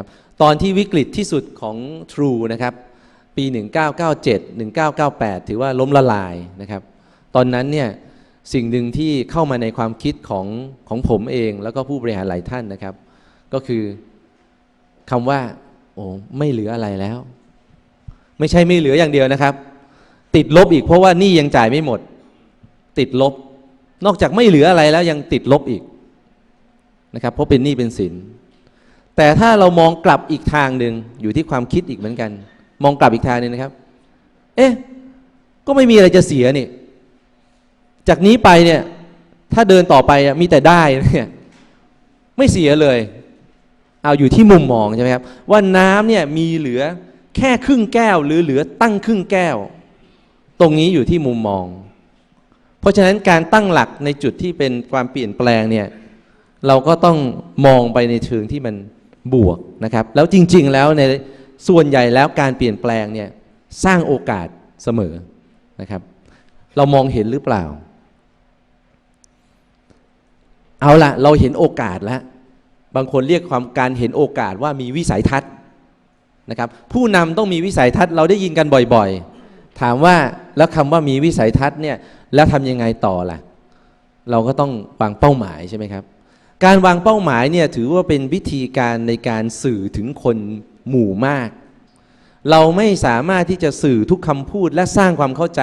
นะครับตอนที่วิกฤตที่สุดของ True นะครับปี 1997 1998 ถือว่าล้มละลายนะครับตอนนั้นเนี่ยสิ่งหนึ่งที่เข้ามาในความคิดของของผมเอง แล้วก็ผู้บริหารหลายท่านนะครับ ก็คือคำว่าโอ้ไม่เหลืออะไรแล้ว ไม่ใช่ไม่เหลืออย่างเดียวนะครับ ติดลบอีกเพราะว่านี่ยังจ่ายไม่หมด ติดลบ นอกจากไม่เหลืออะไรแล้วยังติดลบอีกนะครับเพราะเป็นหนี้เป็นสิน แต่ถ้าเรามองกลับอีกทางหนึ่งอยู่ที่ความคิดอีกเหมือนกัน มองกลับอีกทางนึงนะครับ เอ๊ะก็ไม่มีอะไรจะเสียนี่ จากนี้ไปเนี่ย ถ้าเดินต่อไปมีแต่ได้เนี่ยไม่เสียเลย เอาอยู่ที่มุมมองใช่ไหมครับ ว่าน้ำเนี่ยมีเหลือแค่ครึ่งแก้ว หรือเหลือตั้งครึ่งแก้ว ตรงนี้อยู่ที่มุมมอง เพราะฉะนั้นการตั้งหลักในจุดที่เป็นความเปลี่ยนแปลงเนี่ย เราก็ต้องมองไปในเชิงที่มัน บวกนะครับ แล้วจริง ๆ แล้วในส่วนใหญ่แล้วการเปลี่ยนแปลงเนี่ยสร้างโอกาสเสมอนะครับ เรามองเห็นหรือเปล่า เอาละเราเห็นโอกาสแล้ว บางคนเรียกความการเห็นโอกาสว่ามีวิสัยทัศน์นะครับ ผู้นำต้องมีวิสัยทัศน์เราได้ยินกันบ่อยๆ ถามว่าแล้วคำว่ามีวิสัยทัศน์เนี่ยแล้วทำยังไงต่อล่ะ เราก็ต้องวางเป้าหมายใช่ไหมครับ การวางเป้าหมายเนี่ยถือว่าเป็นวิธีการในการสื่อถึงคนหมู่มาก เราไม่สามารถที่จะสื่อทุกคำพูดและสร้างความเข้าใจ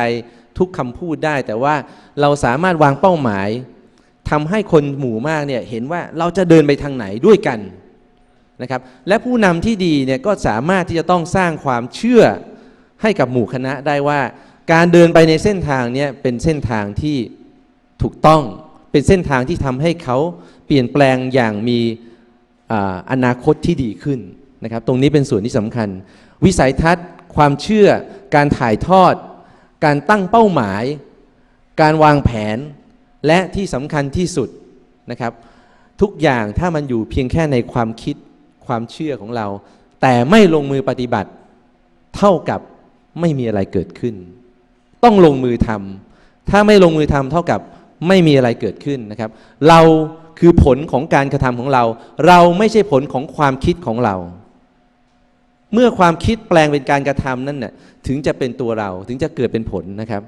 ทุกคำพูดได้ แต่ว่าเราสามารถวางเป้าหมายทำให้คนหมู่มากเนี่ยเห็นว่าเราจะเดินไปทางไหนด้วยกันนะครับและผู้นำที่ดีเนี่ยก็สามารถที่จะต้องสร้างความเชื่อให้กับหมู่คณะได้ว่า การเดินไปในเส้นทางเนี่ยเป็นเส้นทางที่ถูกต้อง เป็นเส้นทางที่ทำให้เขาเปลี่ยนแปลงอย่างมีอนาคตที่ดีขึ้นนะครับ ตรงนี้เป็นส่วนที่สำคัญ วิสัยทัศน์ ความเชื่อ การถ่ายทอด การตั้งเป้าหมาย การวางแผน และที่สำคัญที่สุดนะครับ ทุกอย่างถ้ามันอยู่เพียงแค่ในความคิดความเชื่อของเรา แต่ไม่ลงมือปฏิบัติ เท่ากับไม่มีอะไรเกิดขึ้น ต้องลงมือทำถ้าไม่ลงมือทำเท่ากับ ไม่มีอะไรเกิดขึ้นนะครับ เราคือผลของการกระทำของเรา เราไม่ใช่ผลของความคิดของเรา เมื่อความคิดแปลงเป็นการกระทำนั่นน่ะถึงจะเป็นตัวเราถึงจะเกิดเป็นผลนะครับ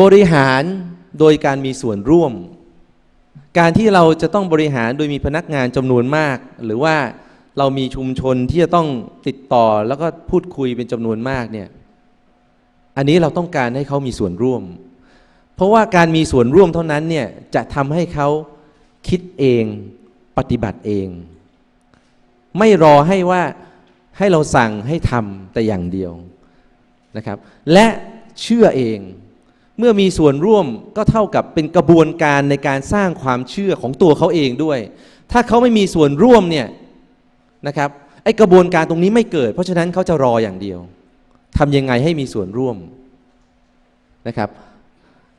บริหารโดยการมีส่วนร่วม การที่เราจะต้องบริหารโดยมีพนักงานจำนวนมาก หรือว่าเรามีชุมชนที่จะต้องติดต่อแล้วก็พูดคุยเป็นจำนวนมากเนี่ย อันนี้เราต้องการให้เขามีส่วนร่วม เพราะว่าการมีส่วนร่วมเท่านั้นเนี่ยจะทำให้เขาคิดเองปฏิบัติเอง ไม่รอให้ว่าให้เราสั่งให้ทำแต่อย่างเดียวนะครับ และเชื่อเอง เมื่อมีส่วนร่วมก็เท่ากับเป็นกระบวนการในการสร้างความเชื่อของตัวเขาเองด้วย ถ้าเขาไม่มีส่วนร่วมเนี่ยนะครับไอกระบวนการตรงนี้ไม่เกิด เพราะฉะนั้นเขาจะรออย่างเดียว ทำยังไงให้มีส่วนร่วมนะครับ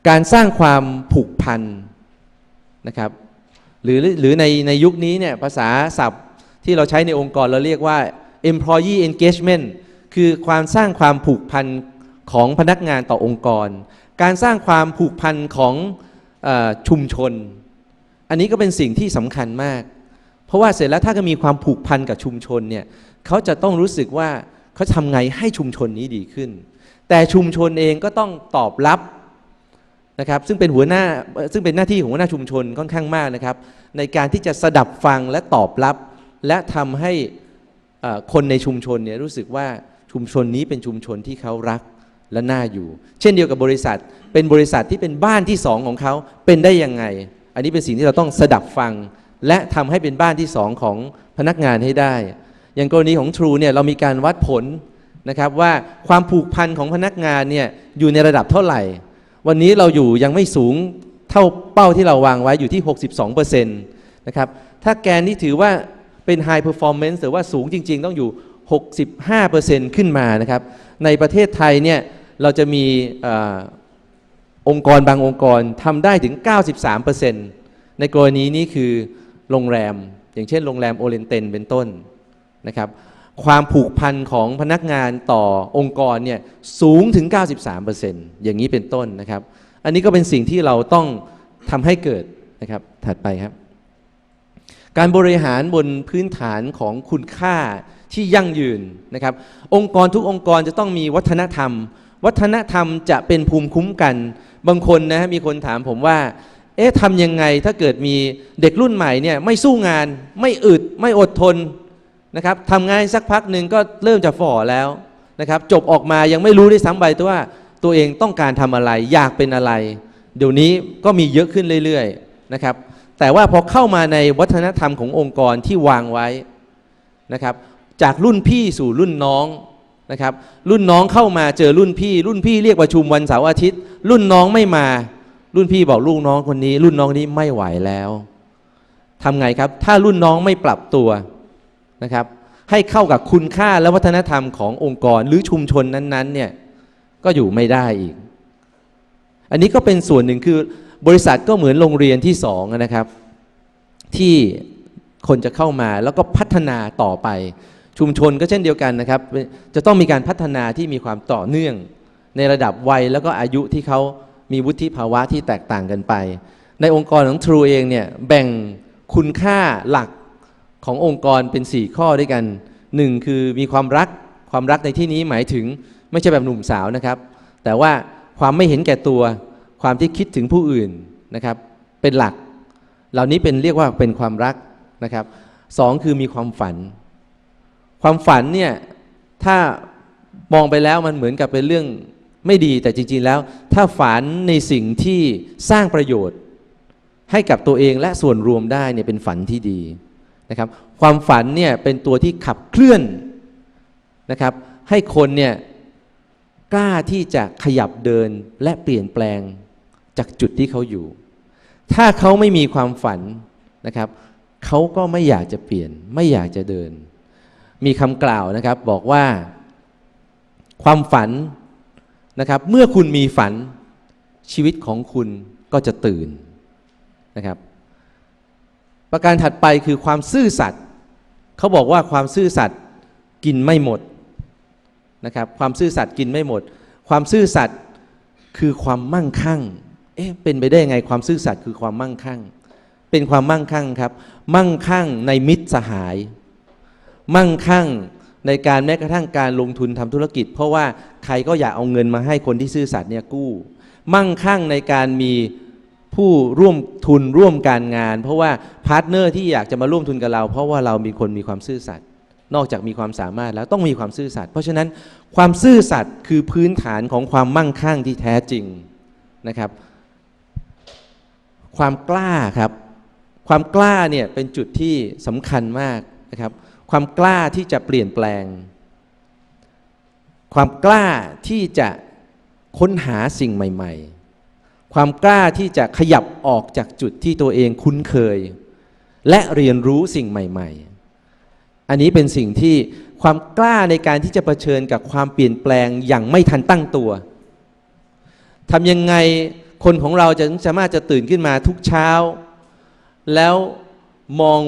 การสร้างความผูกพันนะครับหรือหรือในในยุคนี้เนี่ยภาษาศัพท์ที่เราใช้ในองค์กรเราเรียกว่า employee engagement คือความสร้างความผูกพันของพนักงานต่อองค์กร การสร้างความผูกพันของอชุมชน อันนี้ก็เป็นสิ่งที่สำคัญมาก เพราะว่าเสร็จแล้วถ้าก็มีความผูกพันกับชุมชนเนี่ยเขาจะต้องรู้สึกว่า เขาทำไงให้ชุมชนนี้ดีขึ้น แต่ชุมชนเองก็ต้องตอบรับนะครับซึ่งเป็นหัวหน้าซึ่งเป็นหน้าที่ของหัวหน้าชุมชนค่อนข้างมากนะครับ ในการที่จะสดับฟังและตอบรับ และทำให้คนในชุมชนเนี่ยรู้สึกว่าชุมชนนี้เป็นชุมชนที่เขารักและน่าอยู่ เช่นเดียวกับบริษัท เป็นบริษัทที่เป็นบ้านที่สองของเขาเป็นได้ยังไง อันนี้เป็นสิ่งที่เราต้องสดับฟัง และทำให้เป็นบ้านที่สองของพนักงานให้ได้ อย่างกรณีของ True เนี่ยเรามีการวัดผลนะครับว่าความผูกพันของพนักงานเนี่ยอยู่ในระดับเท่าไหร่ วันนี้เราอยู่ยังไม่สูงเท่าเป้าที่เราวางไว้อยู่ที่ 62%นะครับถ้าแกนที่ถือว่าเป็น High Performance หรือว่าสูงจริง ๆ ต้องอยู่ 65%ขึ้นมานะครับในประเทศไทยเนี่ยเราจะมีออองค์กรบางองค์กรทำได้ถึง 93%ในกรณีนี้คือโรงแรม อย่างเช่นโรงแรมโอเรนเตนเป็นต้น นะครับความผูกพันของพนักงานต่อองค์กรเนี่ยสูงถึง 93%อย่างนี้เป็นต้นนะครับ อันนี้ก็เป็นสิ่งที่เราต้องทำให้เกิดนะครับถัดไปครับ การบริหารบนพื้นฐานของคุณค่าที่ยั่งยืนนะครับ องค์กรทุกองค์กรจะต้องมีวัฒนธรรม วัฒนธรรมจะเป็นภูมิคุ้มกัน บางคนนะมีคนถามผมว่าเอ๊ะทำยังไงถ้าเกิดมีเด็กรุ่นใหม่เนี่ยไม่สู้งาน ไม่อึดไม่อดทน นะครับทำงานสักพักหนึ่งก็เริ่มจะฝ่อแล้วนะครับจบออกมายังไม่รู้ด้วยซ้ำไปตัวว่าตัวเองต้องการทำอะไร อยากเป็นอะไร เดี๋ยวนี้ก็มีเยอะขึ้นเรื่อยๆนะครับแต่ว่าพอเข้ามาในวัฒนธรรมขององค์กรที่วางไว้นะครับจากรุ่นพี่สู่รุ่นน้องนะครับรุ่นน้องเข้ามาเจอรุ่นพี่ รุ่นพี่เรียกประชุมวันเสาร์อาทิตย์ รุ่นน้องไม่มา รุ่นพี่บอกลูกน้องคนนี้ รุ่นน้องนนี้ไม่ไหวแล้วทำไงครับ ถ้ารุ่นน้องไม่ปรับตัว นะครับ ให้เข้ากับคุณค่าและวัฒนธรรมขององค์กรหรือชุมชนนั้นๆเนี่ยก็อยู่ไม่ได้อีก อันนี้ก็เป็นส่วนหนึ่งคือบริษัทก็เหมือนโรงเรียนที่สองนะครับ ที่คนจะเข้ามาแล้วก็พัฒนาต่อไป ชุมชนก็เช่นเดียวกันนะครับ จะต้องมีการพัฒนาที่มีความต่อเนื่อง ในระดับวัยแล้วก็อายุที่เขามีวุฒิภาวะที่แตกต่างกันไป ในองค์กรของ True เองเนี่ยแบ่งคุณค่าหลัก ขององค์กรเป็น 4 ข้อด้วยกันหนึ่งคือมีความรักความรักในที่นี้หมายถึงไม่ใช่แบบหนุ่มสาวนะครับ แต่ว่าความไม่เห็นแก่ตัวความที่คิดถึงผู้อื่นนะครับ เป็นหลัก เหล่านี้เป็นเรียกว่าเป็นความรักนะครับสองคือมีความฝัน ความฝันเนี่ยถ้ามองไปแล้วมันเหมือนกับเป็นเรื่องไม่ดีแต่จริง ๆแล้ว ถ้าฝันในสิ่งที่สร้างประโยชน์ ให้กับตัวเองและส่วนรวมได้เนี่ยเป็นฝันที่ดี นะครับความฝันเนี่ยเป็นตัวที่ขับเคลื่อนนะครับให้คนเนี่ยกล้าที่จะขยับเดินและเปลี่ยนแปลงจากจุดที่เขาอยู่ ถ้าเขาไม่มีความฝันนะครับเขาก็ไม่อยากจะเปลี่ยนไม่อยากจะเดิน มีคำกล่าวนะครับบอกว่าความฝันนะครับเมื่อคุณมีฝันชีวิตของคุณก็จะตื่นนะครับ ประการถัดไปคือความซื่อสัตย์เขาบอกว่าความซื่อสัตย์กินไม่หมดนะครับความซื่อสัตย์กินไม่หมด ความซื่อสัตย์คือความมั่งคั่งเอ๊ะเป็นไปได้ยังไงความซื่อสัตย์คือความมั่งคั่ง เป็นความมั่งคั่งครับมั่งคั่งในมิตรสหาย มั่งคั่งในการแม้กระทั่งการลงทุนทำธุรกิจ เพราะว่าใครก็อยากเอาเงินมาให้คนที่ซื่อสัตย์เนี่ยกู้ มั่งคั่งในการมี ผู้ร่วมทุนร่วมการงาน เพราะว่าพาร์ทเนอร์ที่อยากจะมาร่วมทุนกับเรา เพราะว่าเรามีคนมีความซื่อสัตย์นอกจากมีความสามารถแล้วต้องมีความซื่อสัตย์เพราะฉะนั้นความซื่อสัตย์คือพื้นฐานของความมั่งคั่งที่แท้จริงนะครับ ความกล้าครับ ความกล้าเนี่ยเป็นจุดที่สำคัญมากนะครับ ความกล้าที่จะเปลี่ยนแปลง ความกล้าที่จะค้นหาสิ่งใหม่ ๆ ความกล้าที่จะขยับออกจากจุดที่ตัวเองคุ้นเคย และเรียนรู้สิ่งใหม่ ๆ อันนี้เป็นสิ่งที่ความกล้าในการที่จะเผชิญกับความเปลี่ยนแปลงอย่างไม่ทันตั้งตัวทำยังไงคนของเราจะสามารถจะตื่นขึ้นมาทุกเช้า แล้วมอง